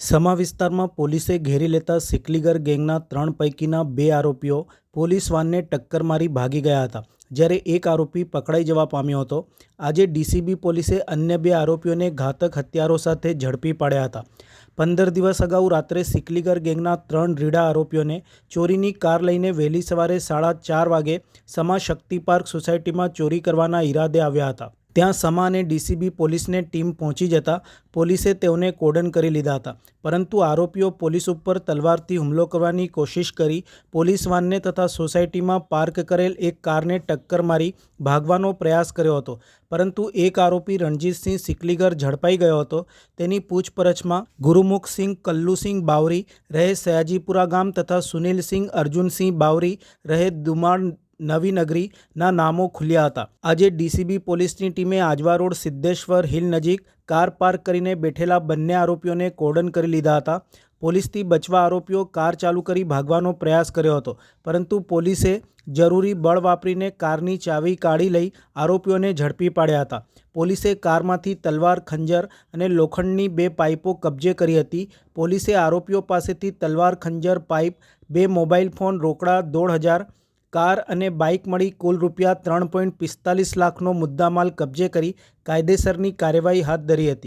સમા વિસ્તારમાં પોલીસે ઘેરી લેતા સિકલીગર ગેંગના ત્રણ પૈકીના બે આરોપીઓ પોલીસ વાનને ટક્કર મારી ભાગી ગયા હતા, જ્યારે એક આરોપી પકડાઈ જવા પામ્યો હતો. આજે ડીસીબી પોલીસે અન્ય બે આરોપીઓને ઘાતક હથિયારો સાથે ઝડપી પાડ્યા હતા. પંદર દિવસ અગાઉ રાત્રે સિકલીગર ગેંગના ત્રણ રીડા આરોપીઓને ચોરીની કાર લઈને વહેલી સવારે સાડા ચાર વાગે સમા શક્તિ પાર્ક સોસાયટીમાં ચોરી કરવાના ઈરાદે આવ્યા હતા. ત્યાં સમા અને ડીસીબી પોલીસને ટીમ પહોંચી જતા પોલીસે તેઓને કોડન કરી લીધા હતા. પરંતુ આરોપીઓ પોલીસ ઉપર તલવારથી હુમલો કરવાની કોશિશ કરી પોલીસ વાનને તથા સોસાયટીમાં પાર્ક કરેલ એક કારને ટક્કર મારી ભાગવાનો પ્રયાસ કર્યો હતો. પરંતુ એક આરોપી રણજીતસિંહ સિકલીગર ઝડપાઈ ગયો હતો. તેની પૂછપરછમાં ગુરુમુખસિંહ કલ્લુસિંહ બાવરી, રહે સયાજીપુરા ગામ તથા સુનિલસિંહ અર્જુનસિંહ બાવરી, રહે દુમાણ નવી નગરીના નામો ખુલ્યા હતા. આજે ડીસીબી પોલીસની ટીમે આજવા રોડ સિદ્ધેશ્વર હિલ નજીક કાર પાર્ક કરીને બેઠેલા બંને આરોપીઓને કોર્ડન કરી લીધા હતા. પોલીસથી બચવા આરોપીઓ કાર ચાલુ કરી ભાગવાનો પ્રયાસ કર્યો હતો, પરંતુ પોલીસે જરૂરી બળ વાપરીને કારની ચાવી કાઢી લઈ આરોપીઓને ઝડપી પાડ્યા હતા. પોલીસે કારમાંથી તલવાર, ખંજર અને લોખંડની બે પાઇપો કબજે કરી હતી. પોલીસે આરોપીઓ પાસેથી તલવાર, ખંજર, પાઇપ, બે મોબાઈલ ફોન રોકડા દોઢ હજાર કાર અને બાઇક મળી કુલ રૂપિયા ત્રણ પોઈન્ટ પિસ્તાલીસ લાખનો મુદ્દામાલ કબજે કરી કાયદેસરની કાર્યવાહી હાથ ધરી હતી.